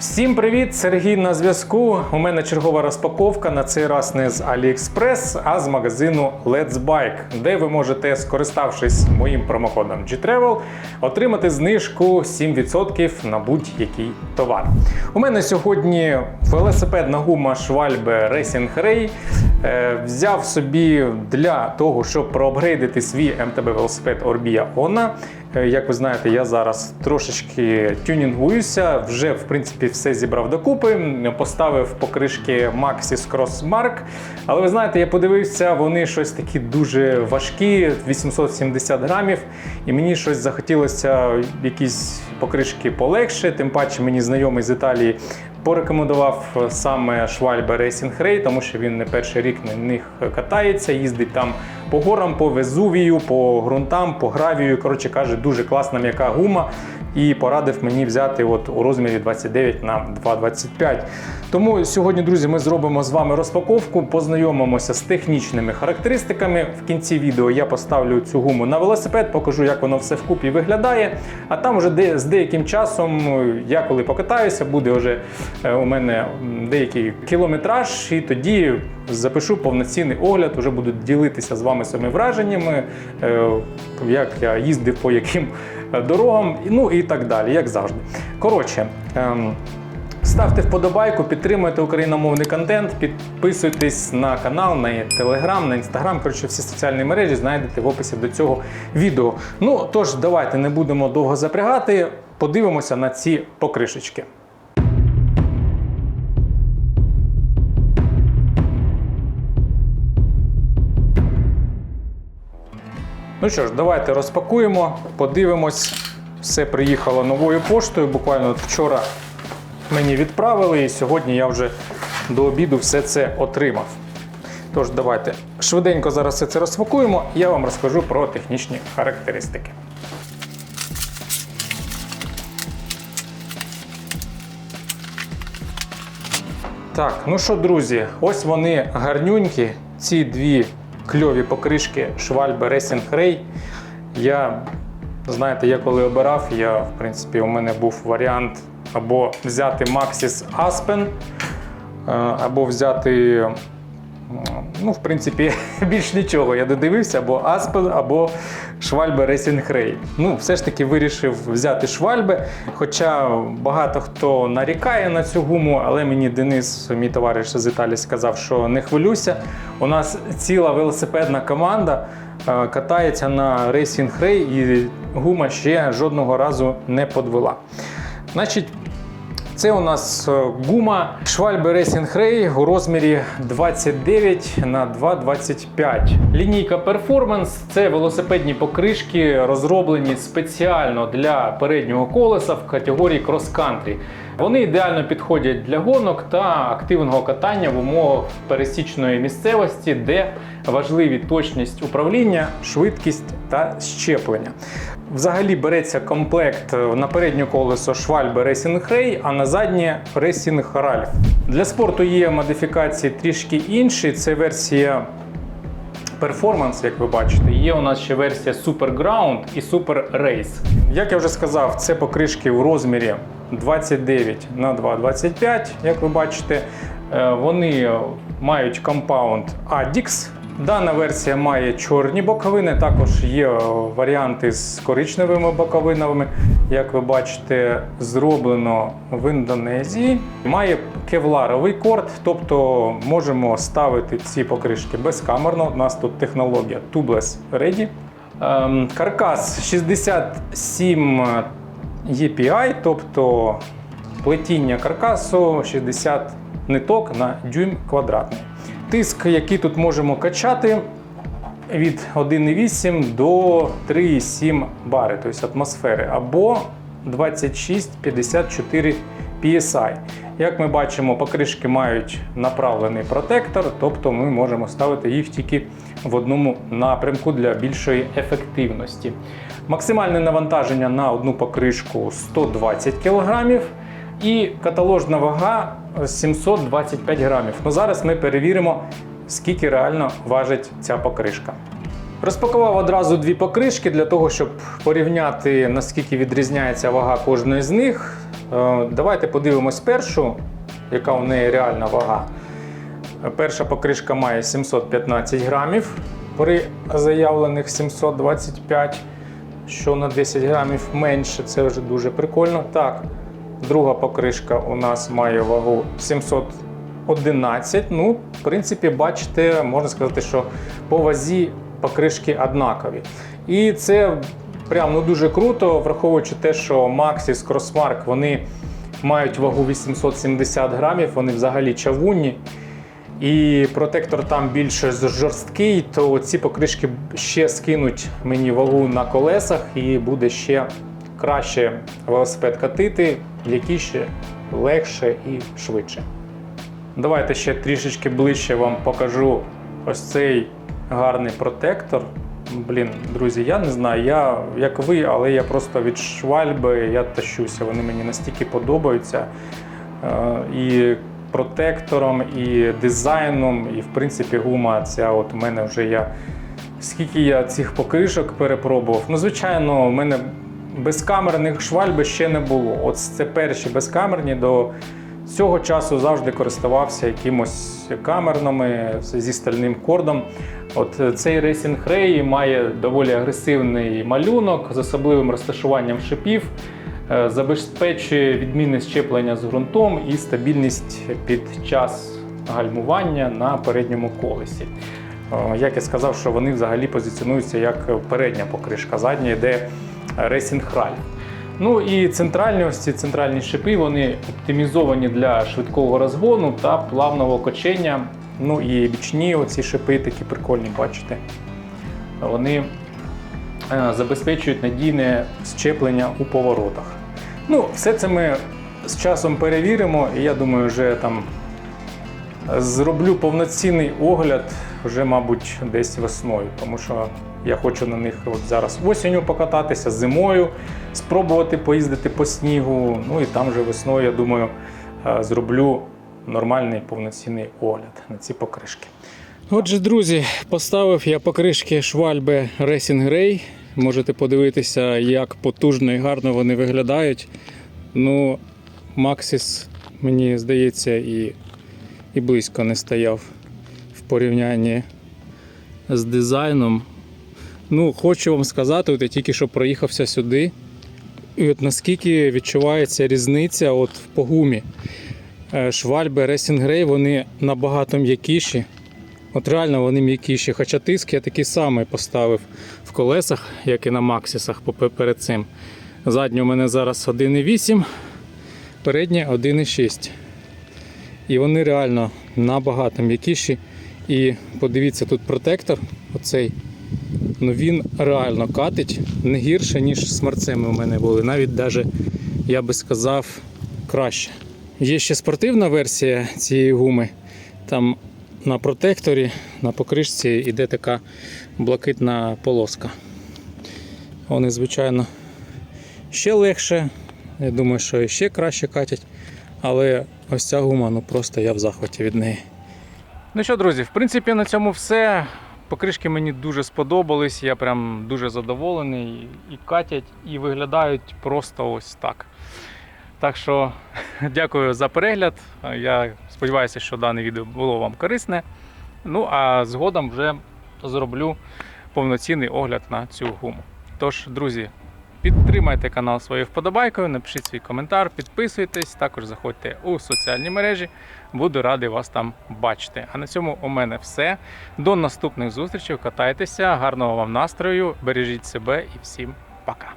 Всім привіт! Сергій на зв'язку. У мене чергова розпаковка на цей раз не з AliExpress, а з магазину Let's Bike, де ви можете, скориставшись моїм промокодом G-Travel, отримати знижку 7% на будь-який товар. У мене сьогодні велосипедна гума Schwalbe Racing Ray. Е, Взяв собі для того, щоб проапгрейдити свій МТБ велосипед Orbia Ona. Е, Як ви знаєте, я зараз трошечки тюнінгуюся. Вже в принципі все зібрав докупи. Поставив покришки Maxis Crossmark. Але ви знаєте, я подивився, вони щось такі дуже важкі, 870 грамів. І мені щось захотілося якісь покришки полегше. Тим паче мені знайомий з Італії порекомендував саме Schwalbe Racing Ray, тому що він не перший рік на них катається, їздить там по горам, по Везувію, по ґрунтам, по гравію. Коротше каже, дуже класна м'яка гума. І порадив мені взяти от у розмірі 29 на 2,25. Тому сьогодні, друзі, ми зробимо з вами розпаковку, познайомимося з технічними характеристиками. В кінці відео я поставлю цю гуму на велосипед, покажу, як воно все вкупі виглядає. А там вже де, з деяким часом, я коли покатаюся, буде вже е, у мене деякий кілометраж, і тоді запишу повноцінний огляд, вже буду ділитися з вами своїми враженнями, е, як я їздив по яким е, дорогам, ну і так далі, як завжди. Коротше. ем, Ставте вподобайку, підтримуйте україномовний контент, підписуйтесь на канал, на телеграм, на інстаграм. Коротше, всі соціальні мережі знайдете в описі до цього відео. Ну тож, давайте не будемо довго запрягати. Подивимося на ці покришечки. Ну що ж, давайте розпакуємо, подивимось. Все приїхало новою поштою. Буквально вчора мені відправили, і сьогодні я вже до обіду все це отримав. Тож, давайте швиденько зараз все це розпакуємо, я вам розкажу про технічні характеристики. Так, ну що, друзі, ось вони гарнюнькі, ці дві кльові покришки Швальби Racing Ray. Я, знаєте, я коли обирав, я, в принципі, у мене був варіант або взяти Maxis Aspen, е, або взяти, ну, в принципі, більш нічого. Я додивився або Aspen, або Schwalbe Racing Ray. Ну, все ж таки вирішив взяти Schwalbe, хоча багато хто нарікає на цю гуму, але мені Денис, мій товариш з Італії, сказав, що не хвилюйся. У нас ціла велосипедна команда е, катається на Racing Ray і гума ще жодного разу не подвела. Значить, це у нас е, гума Schwalbe Racing Ray у розмірі 29 на 2,25. Лінійка Performance це велосипедні покришки, розроблені спеціально для переднього колеса в категорії крос-кантрі. Вони ідеально підходять для гонок та активного катання в умовах пересічної місцевості, де важливі точність управління, швидкість та щеплення. Взагалі береться комплект на переднє колесо Schwalbe Racing Ray, а на заднє Racing Ralph. Для спорту є модифікації трішки інші. Це версія Performance, як ви бачите. Є у нас ще версія Super Ground і Super Race. Як я вже сказав, це покришки у розмірі 29 на 2,25, як ви бачите. Е, Вони мають компаунд Addix. Дана версія має чорні боковини, також є е, варіанти з коричневими боковинами. Як ви бачите, зроблено в Індонезії. Має кевларовий корд, тобто можемо ставити ці покришки безкамерно. У нас тут технологія Tubeless Ready. Ем, Каркас 67 EPI, тобто плетіння каркасу 60 ниток на дюйм квадратний. Тиск, який тут можемо качати, від 1,8 до 3,7 бари, тобто атмосфери, або 26-54 PSI. Як ми бачимо, покришки мають направлений протектор, тобто ми можемо ставити їх тільки в одному напрямку для більшої ефективності. Максимальне навантаження на одну покришку 120 кг і каталожна вага 725 грамів. Ну, зараз ми перевіримо, скільки реально важить ця покришка. Розпакував одразу дві покришки для того, щоб порівняти, наскільки відрізняється вага кожної з них. Е, Давайте подивимось першу, яка у неї реальна вага. Перша покришка має 715 грамів при заявлених 725, що на 10 грамів менше, це вже дуже прикольно. Так, друга покришка у нас має вагу 711. Ну, в принципі, бачите, можна сказати, що по вазі покришки однакові. І це прям ну, дуже круто, враховуючи те, що Maxis, Crossmark, вони мають вагу 870 грамів, вони взагалі чавунні. І протектор там більш жорсткий, то ці покришки ще скинуть мені вагу на колесах і буде ще краще велосипед катити, м'якіше, легше і швидше. Давайте ще трішечки ближче вам покажу ось цей гарний протектор. Блін, друзі, я не знаю, я як ви, але я просто від швальби я тащуся. Вони мені настільки подобаються. Е, І протектором, і дизайном, і в принципі гума ця от у мене вже я. Скільки я цих покришок перепробував. Ну, звичайно, у мене безкамерних швальби ще не було. От це перші безкамерні до цього часу завжди користувався якимось камерними зі стальним кордом. От цей Racing Ray має доволі агресивний малюнок з особливим розташуванням шипів, е, забезпечує відмінне щеплення з ґрунтом і стабільність під час гальмування на передньому колесі. Е, Як я сказав, що вони взагалі позиціонуються як передня покришка, задня йде Racing Rally. Ну і центральні ось ці центральні шипи вони оптимізовані для швидкого розгону та плавного кочення. Ну і бічні оці шипи такі прикольні, бачите. Вони е, забезпечують надійне щеплення у поворотах. Ну, все це ми з часом перевіримо, і я думаю, вже там зроблю повноцінний огляд вже, мабуть, десь весною, тому що я хочу на них от зараз осінню покататися, зимою, спробувати поїздити по снігу. Ну і там вже весною, я думаю, е, зроблю нормальний повноцінний огляд на ці покришки. Отже, друзі, поставив я покришки швальби Racing Ray. Можете подивитися, як потужно і гарно вони виглядають. Ну, Maxis, мені здається, і, і близько не стояв в порівнянні з дизайном. Ну, хочу вам сказати, от я тільки що проїхався сюди. І от наскільки відчувається різниця от по гумі. Е, Швальби Grey, вони набагато м'якіші. От реально вони м'якіші. Хоча тиск я такий самий поставив в колесах, як і на Максисах перед цим. Заднє у мене зараз 1,8, переднє 1,6. І вони реально набагато м'якіші. І подивіться, тут протектор, оцей, ну він реально катить не гірше, ніж смарцеми у мене були. Навіть даже, я би сказав, краще. Є ще спортивна версія цієї гуми. Там на протекторі, на покришці йде така блакитна полоска. Вони, звичайно, ще легше. Я думаю, що ще краще катять. Але ось ця гума, ну просто я в захваті від неї. Ну що, друзі, в принципі, на цьому все. Покришки мені дуже сподобались, я прям дуже задоволений. І катять, і виглядають просто ось так. Так що дякую за перегляд. Я сподіваюся, що дане відео було вам корисне. Ну а згодом вже зроблю повноцінний огляд на цю гуму. Тож, друзі, підтримайте канал своєю вподобайкою, напишіть свій коментар, підписуйтесь, також заходьте у соціальні мережі. Буду радий вас там бачити. А на цьому у мене все. До наступних зустрічей. Катайтеся, гарного вам настрою, бережіть себе і всім пока.